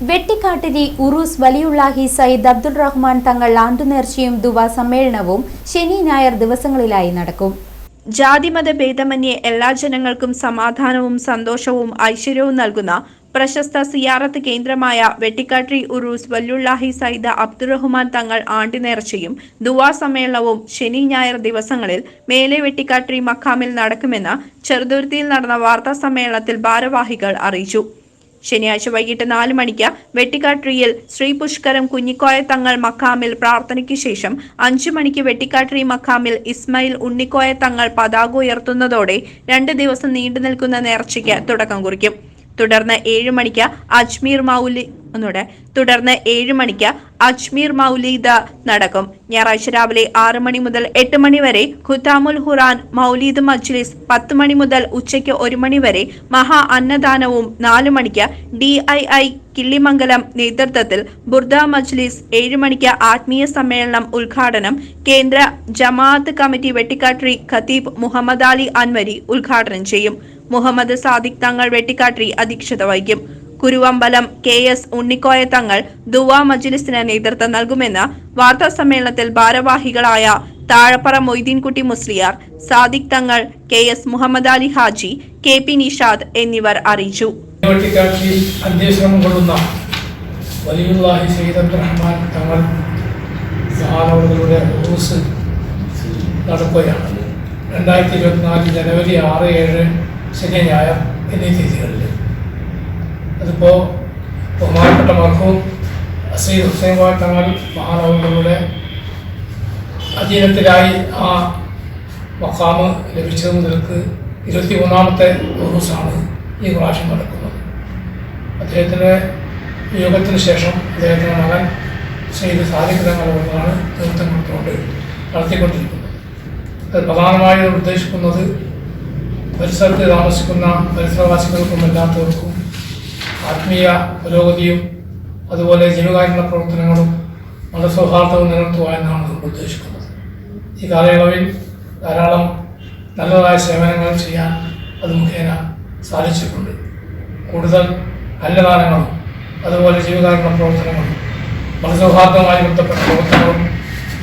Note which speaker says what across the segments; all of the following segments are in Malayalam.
Speaker 1: വെട്ടിക്കാട്ടിരി ഉറൂസ് വലിയുള്ളാഹി സയ്യിദ് അബ്ദുൾ റഹ്മാൻ തങ്ങൾ ആണ്ടുനേർച്ചയും ദുവ സമ്മേളനവും ശനി ഞായർ ദിവസങ്ങളിലായി നടക്കും.
Speaker 2: ജാതിമത ഭേദമന്യേ എല്ലാ ജനങ്ങൾക്കും സമാധാനവും സന്തോഷവും ഐശ്വര്യവും നൽകുന്ന പ്രശസ്ത സിയാറത്ത് കേന്ദ്രമായ വെട്ടിക്കാട്രി ഉറൂസ് വല്ലുള്ളാഹി സയ്യിദ് അബ്ദുറഹ്മാൻ തങ്ങൾ ആണ്ടിനേർച്ചയും ദുവാ സമ്മേളനവും ശനി ഞായർ ദിവസങ്ങളിൽ മേലെ വെട്ടിക്കാട്രി മഖാമിൽ നടക്കുമെന്ന് ചെറുതുരുത്തിയിൽ നടന്ന വാർത്താ സമ്മേളനത്തിൽ ഭാരവാഹികൾ അറിയിച്ചു. ശനിയാഴ്ച വൈകിട്ട് നാല് മണിക്ക് വെട്ടിക്കാട്രിയിൽ ശ്രീ പുഷ്കരം കുഞ്ഞിക്കോയ തങ്ങൾ മക്കാമിൽ പ്രാർത്ഥനയ്ക്ക് ശേഷം അഞ്ചു മണിക്ക് വെട്ടിക്കാട്രി മക്കാമിൽ ഇസ്മായിൽ ഉണ്ണിക്കോയ തങ്ങൾ പതാക ഉയർത്തുന്നതോടെ രണ്ട് ദിവസം നീണ്ടു നിൽക്കുന്ന നേർച്ചയ്ക്ക് തുടക്കം കുറിക്കും. തുടർന്ന് ഏഴ് മണിക്ക് അജ്മീർ മൗലി ഒന്നുകൂടെ. തുടർന്ന് ഏഴ് മണിക്ക് അജ്മീർ മൗലീദ നടക്കും. ഞായറാഴ്ച രാവിലെ ആറ് മണി മുതൽ എട്ട് മണി വരെ ഖുത്താമുൽ ഖുറാൻ മൗലീദ് മജ്ലിസ് പത്ത് മണി മുതൽ ഉച്ചയ്ക്ക് ഒരു മണി വരെ മഹാ അന്നദാനവും നാല് മണിക്ക് ഡി ഐ ഐ കിള്ളിമംഗലം നേതൃത്വത്തിൽ ബുർദ മജ്ലിസ് ഏഴ് മണിക്ക് ആത്മീയ സമ്മേളനം ഉദ്ഘാടനം കേന്ദ്ര ജമാഅത്ത് കമ്മിറ്റി വെട്ടിക്കാട്രി ഖത്തീബ് മുഹമ്മദ് അലി അൻവരി ഉദ്ഘാടനം ചെയ്യും. മുഹമ്മദ് സാദിഖ് തങ്ങൾ വെട്ടിക്കാട്രി അധ്യക്ഷത വഹിക്കും. കുരുവമ്പലം കെ എസ് ഉണ്ണിക്കോയ തങ്ങൾ ദുവാ മജ്ലിസിന് നേതൃത്വം നൽകുമെന്ന് വാർത്താ സമ്മേളനത്തിൽ ഭാരവാഹികളായ താഴപ്പറ Moideenkutty Musliyar Sadiq Thangal K S Muhammad Ali Haji K P Nishad എന്നിവർ അറിയിച്ചു.
Speaker 3: വെട്ടിക്കാട്ടി നടക്കുകയാണ്. രണ്ടായിരത്തി ഇരുപത്തിനാല് ജനുവരി ആറ് ഏഴ് ശനി എന്നീ തീയതികളിൽ അതിപ്പോൾ ബഹുമാനപ്പെട്ട മർഹൂം ശ്രീ ഹുസൈൻ ബായ് തങ്ങൾ മഹാനവങ്ങളുടെ അധീനത്തിലായി ആ മക്കാമ് ലഭിച്ചത് മുതൽക്ക് ഇരുപത്തി മൂന്നാമത്തെ റൂസാണ് ഈ പ്രാവശ്യം നടക്കുന്നത്. അദ്ദേഹത്തിന്റെ യോഗത്തിന് ശേഷം അദ്ദേഹത്തിന്റെ മകൻ ശ്രീ സാധിക്കുന്നതാണ് നേതൃത്വം കൊടുത്തുകൊണ്ട് നടത്തിക്കൊണ്ടിരിക്കുന്നത്. അത് പ്രധാനമായും ഉദ്ദേശിക്കുന്നത് പരിസരത്ത് താമസിക്കുന്ന പരിസരവാസികൾക്കും എല്ലാത്തവർക്കും ആത്മീയ പുരോഗതിയും അതുപോലെ ജീവകാരുണ്യ പ്രവർത്തനങ്ങളും മതസൗഹാർദ്ദവും നിലനിർത്തുക എന്നാണ് നമ്മൾ ഉദ്ദേശിക്കുന്നത്. ഈ കാലയളവിൽ ധാരാളം നല്ലതായ സേവനങ്ങൾ ചെയ്യാൻ അത് മുഖേന സാധിച്ചിട്ടുണ്ട്. കൂടുതൽ അന്നദാനങ്ങളും അതുപോലെ ജീവകാരുണ്യ പ്രവർത്തനങ്ങളും മതസൗഹാർദ്ദവുമായി ബന്ധപ്പെട്ട പ്രവർത്തനങ്ങളും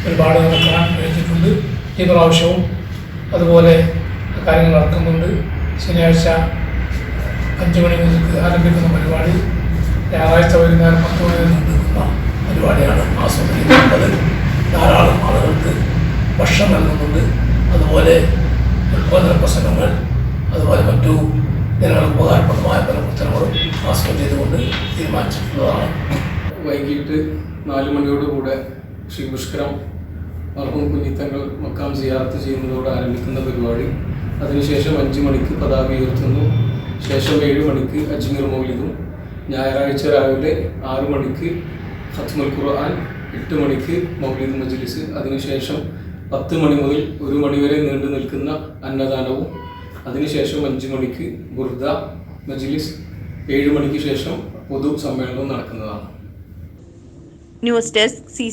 Speaker 3: ഒരുപാട് നടക്കാൻ കഴിഞ്ഞിട്ടുണ്ട് ഈ പ്രാവശ്യവും അതുപോലെ കാര്യങ്ങൾ നടക്കുന്നുണ്ട്. ശനിയാഴ്ച അഞ്ച് മണി മുതൽ ആരംഭിക്കുന്ന പരിപാടി. ഞായറാഴ്ച വൈകുന്നേരം പത്ത് മണി വരെ നീണ്ടുനിൽക്കുന്ന പരിപാടിയാണ് ആസ്വദിക്കുന്നത് ധാരാളം ആളുകൾക്ക് ഭക്ഷണം നൽകുന്നുണ്ട്. അതുപോലെ ഉത്പാദന പ്രസംഗങ്ങൾ അതുപോലെ മറ്റു ജനങ്ങൾക്ക് ഉപകാരപ്രദമായ പല പ്രവർത്തനങ്ങളും ആസ്വദം ചെയ്തുകൊണ്ട് തീരുമാനിച്ചിട്ടുള്ളതാണ്.
Speaker 4: വൈകിട്ട് നാല് മണിയോടുകൂടെ ശ്രീ പുഷ്കരം മർഹൂം കുഞ്ഞിത്തങ്ങൾ മക്കാം സിയാർത്ത് ചെയ്യുന്നതോടെ ആരംഭിക്കുന്ന പരിപാടി. അതിനുശേഷം അഞ്ച് മണിക്ക് പതാക ഉയർത്തുന്നു. ശേഷം ഏഴ് മണിക്ക് അജ്മീർ മൗലിദും. ഞായറാഴ്ച രാവിലെ ആറു മണിക്ക് ഹത്മൽ ഖുർആൻ എട്ട് മണിക്ക് മൗലിദ് മജ്ലിസ്. അതിനുശേഷം പത്ത് മണി മുതൽ ഒരു മണിവരെ നീണ്ടു നിൽക്കുന്ന അന്നദാനവും. അതിനുശേഷം അഞ്ച് മണിക്ക് ബുർദ മജ്ലിസ്. ഏഴ് മണിക്ക് ശേഷം പൊതു സമ്മേളനവും നടക്കുന്നതാണ്.
Speaker 2: News desk C